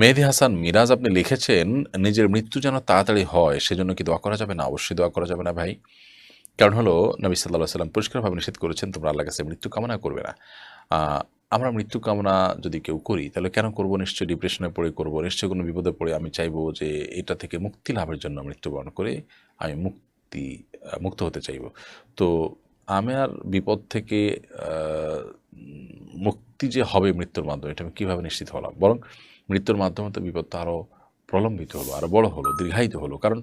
মেহেদি হাসান মিরাজ আপনি লিখেছেন, নিজের মৃত্যু যেন তাড়াতাড়ি হয়, সেজন্য কি দোয়া করা যাবে না? অবশ্যই দোয়া করা যাবে না ভাই। কারণ হলো, নবী সাল্লাহ সাল্লাম পরিষ্কারভাবে নিষেধ করেছেন, তোমরা আল্লাহ কাছে মৃত্যু কামনা করবে না। আমরা মৃত্যু কামনা যদি কেউ করি, তাহলে কেন করব? নিশ্চয়ই ডিপ্রেশনে পড়ে করব, নিশ্চয়ই কোনো বিপদে পড়ে আমি চাইব যে এটা থেকে মুক্তি লাভের জন্য মৃত্যুবরণ করে আমি মুক্তি, মুক্ত হতে চাইব। তো আমার বিপদ থেকে মুক্তি যে হবে মৃত্যুর মাধ্যমে, এটা আমি কীভাবে নিশ্চিত হলাম? বরং মৃত্যুর মাধ্যমে তো বিপদটা আরও প্রলম্বিত হলো আরও বড় হলো, দীর্ঘায়িত হলো। কারণ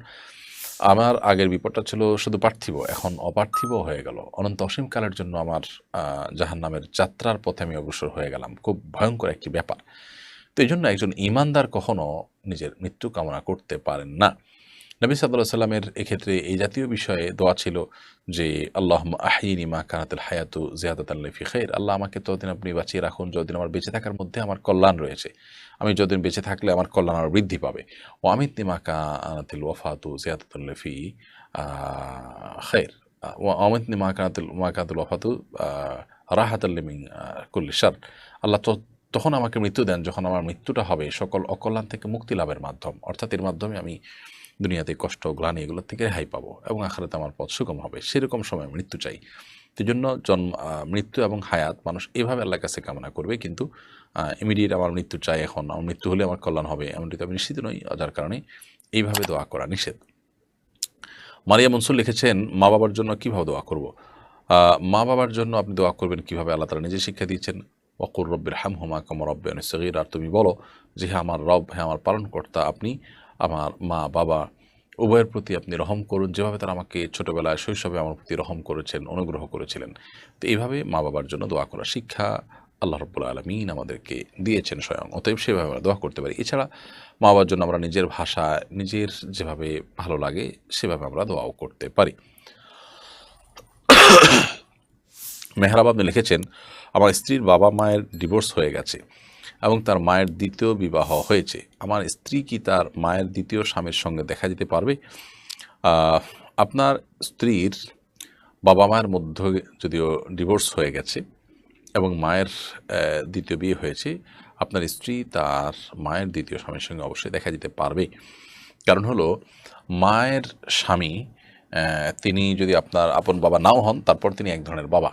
আমার আগের বিপদটা ছিল শুধু পার্থিব, এখন অপার্থিব হয়ে গেল। অনন্ত অসীমকালের জন্য আমার জাহান নামের যাত্রার পথে আমি অগ্রসর হয়ে গেলাম। খুব ভয়ঙ্কর একটি ব্যাপার। তো এই জন্য একজন ইমানদার কখনো নিজের মৃত্যু কামনা করতে পারেন না। নবী সাল্লাহ সাল্লামের এক্ষেত্রে এই জাতীয় বিষয়ে দোয়া ছিল যে আল্লাহ আহিনী মা কানাতুল হায়াতু জিয়াদাত আল্লাফি খের আল্লাহ আমাকে ততদিন আপনি বাঁচিয়ে রাখুন, যতদিন আমার বেঁচে থাকার মধ্যে আমার কল্যাণ রয়েছে। আমি যতদিন বেঁচে থাকলে আমার কল্যাণ আরও বৃদ্ধি পাবে। ও আমিত নিমা কানাতুল ওয়াফাতু জিয়াদাত আল্লাফি খের ও অমিত নিমা কানাতুল, মা কানাতুল ওয়াফাতু রাহাত আল্লিমিং কুল্লি সার আল্লাহ তখন আমাকে মৃত্যু দেন যখন আমার মৃত্যুটা হবে সকল অকল্যাণ থেকে মুক্তি লাভের মাধ্যম। অর্থাৎ এর মাধ্যমে আমি দুনিয়াতে কষ্ট, গ্লানি এগুলোর থেকে রেহাই পাবো এবং আখারাতে আমার পথ সুগম হবে। সেরকম সময় মৃত্যু চাই। সেই জন্য জন্ম মৃত্যু এবং হায়াত মানুষ এভাবে আল্লাহর কাছে কামনা করবে কিন্তু ইমিডিয়েট আমার মৃত্যু চাই এখন, আমার মৃত্যু হলে আমার কল্যাণ হবে এমনটি তো আমি নিশ্চিত নই, যার কারণে এইভাবে দোয়া করা নিষেধ। মারিয়া মনসুর লিখেছেন, মা বাবার জন্য কীভাবে দোয়া করব? মা বাবার জন্য আপনি দোয়া করবেন কীভাবে? আল্লাহ তালা নিজে শিক্ষা দিয়েছেন ওকুর রব্বের হাম হুমা কমর রব্বে সগির আর তুমি বলো, যে হ্যাঁ আমার রব হ্যাঁ আমার পালনকর্তা, আপনি আমার মা, বাবা, উভয়ের প্রতি আপনি রহম করুন। যেভাবে তারা আমাকে ছোটোবেলায় শৈশবে আমার প্রতি রহম করেছেন, অনুগ্রহ করেছিলেন। তো এইভাবে মা, বাবার জন্য দোয়া করা শিক্ষা আল্লাহ রব্বুল আলমিন আমাদেরকে দিয়েছেন স্বয়ং। অতএব সেভাবে আমরা দোয়া করতে পারি। এছাড়া মা, বাবার জন্য আমরা নিজের ভাষা, নিজের যেভাবে ভালো লাগে, সেভাবে আমরা দোয়াও করতে পারি। মেহরাব আপনি লিখেছেন, আমার স্ত্রীর বাবা মায়ের ডিভোর্স হয়ে গেছে এবং তার মায়ের দ্বিতীয় বিবাহ হয়েছে। আমার স্ত্রী কি তার মায়ের দ্বিতীয় স্বামীর সঙ্গে দেখা দিতে পারবে? আপনার স্ত্রীর বাবা মায়ের মধ্যে যদিও ডিভোর্স হয়ে গেছে এবং মায়ের দ্বিতীয় বিয়ে হয়েছে, আপনার স্ত্রী তার মায়ের দ্বিতীয় স্বামীর সঙ্গে অবশ্যই দেখা দিতে পারবে। কারণ হলো, মায়ের স্বামী তিনি যদি আপনার আপন বাবা নাও হন, তারপর তিনি এক ধরনের বাবা।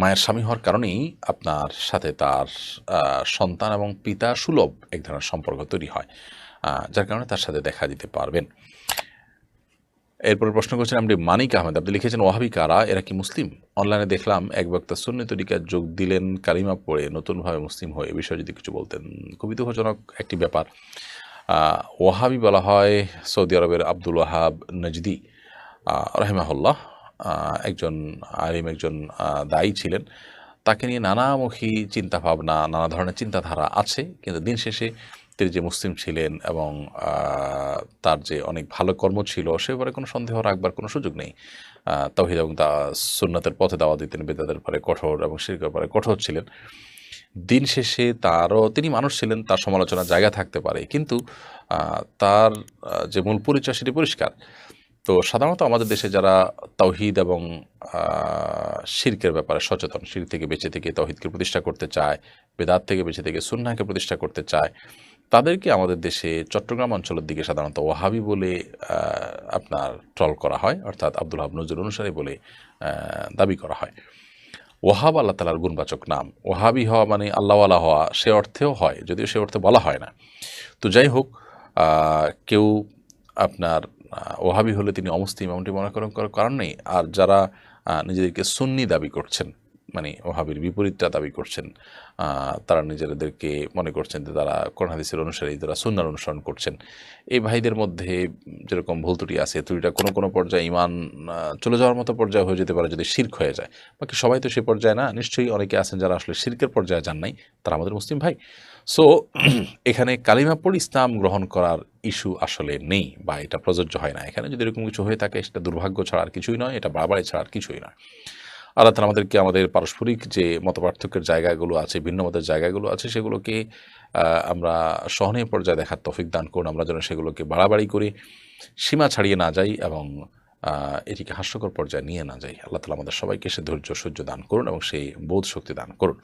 মায়ের স্বামী হওয়ার কারণেই আপনার সাথে তার সন্তান এবং পিতা সুলভ এক ধরনের সম্পর্ক তৈরি হয় যার কারণে তার সাথে দেখা দিতে পারবেন। এরপর প্রশ্ন করছেন আপনি মানিক আহমেদ, আপনি লিখেছেন, ওয়াহাবি কারা? এরা কি মুসলিম? অনলাইনে দেখলাম, এক বক্তা সুন্নি তরিকার যোগ দিলেন কালিমা পড়ে নতুনভাবে মুসলিম হয়ে। এ বিষয়ে যদি কিছু বলতেন, খুবই দুঃখজনক একটি ব্যাপার। ওয়াহাবি বলা হয় সৌদি আরবের আব্দুল ওয়াহাব নজদি। রহিমাহুল্লাহ একজন আলিম একজন দায়ী ছিলেন। তাকে নিয়ে নানামুখী চিন্তাভাবনা নানা ধরনের চিন্তাধারা আছে কিন্তু দিন শেষে তিনি যে মুসলিম ছিলেন এবং তার যে অনেক ভালো কর্ম ছিল সে ব্যাপারে কোনো সন্দেহ রাখবার কোনো সুযোগ নেই। আহ, তাওহিদ এবং তা সুন্নাতের পথে দাওয়া দিতেন বেদাদের পরে কঠোর এবং শিরকের পরে কঠোর ছিলেন। দিন শেষে তারও তিনি মানুষ ছিলেন তার সমালোচনার জায়গা থাকতে পারে কিন্তু তার যে মূল পরিচয় সেটি পরিষ্কার। তো সাধারণত আমাদের দেশে যারা তাওহিদ এবং শিরকের ব্যাপারে সচেতন, শির থেকে বেঁচে থেকে তৌহিদকে প্রতিষ্ঠা করতে চায়, বেদাত থেকে বেঁচে থেকে সুন্নাকে প্রতিষ্ঠা করতে চায়, তাদেরকে আমাদের দেশে চট্টগ্রাম অঞ্চলের দিকে সাধারণত ওহাবি বলে আপনার ট্রল করা হয়, অর্থাৎ আব্দুল হাব নজরুল অনুসারী বলে দাবি করা হয়। ওয়াহাব আল্লাহ তালার গুণবাচক নাম। ওহাবি হওয়া মানে আল্লাহওয়ালা হওয়া, সে অর্থেও হয়, যদিও সে অর্থে বলা হয় না। তো যাই হোক কেউ আপনার ওহাবি হলে তিনি অমুসলিম এমনটি মনে করার কারণ নেই। আর যারা নিজেদেরকে সুন্নি দাবি করছেন মানে ওহাবির বিপরীতটা দাবি করছেন তারা নিজেদেরকে মনে করছেন যে তারা হাদিসের অনুসারী, তারা সুন্নার অনুসরণ করছেন। এই ভাইদের মধ্যে যেরকম ভুল ত্রুটি আছে, ত্রুটিটা কোনো কোনো পর্যায়ে ইমান চলে যাওয়ার মতো পর্যায়ে হয়ে যেতে পারে যদি শির্ক হয়ে যায়। বাকি সবাই তো সে পর্যায়ে না, নিশ্চয়ই অনেকে আছেন যারা আসলে শির্কের পর্যায়ে যান নাই, তারা আমাদের মুসলিম ভাই। সো এখানে কালিমা পড়ে ইসলাম গ্রহণ করার ইস্যু আসলে নেই বা এটা প্রযোজ্য হয় না। এখানে যদি এরকম কিছু হয়ে থাকে, সেটা দুর্ভাগ্য ছাড়া আর কিছুই নয়, এটা বাড়াবাড়ি ছাড়া আর কিছুই নয়। আল্লাহ তালা আমাদেরকে আমাদের পারস্পরিক যে মতপার্থক্যের জায়গাগুলো আছে ভিন্ন মতের জায়গাগুলো আছে, সেগুলোকে আমরা সহনীয় পর্যায়ে দেখার তফিক দান করুন। আমরা যেন সেগুলোকে বাড়াবাড়ি করে, সীমা ছাড়িয়ে না যাই এবং এটিকে হাস্যকর পর্যায়ে নিয়ে না যাই। আল্লাহ তালা আমাদের সবাইকে সে ধৈর্য, সহ্য দান করুন এবং সেই বোধ শক্তি দান করুন।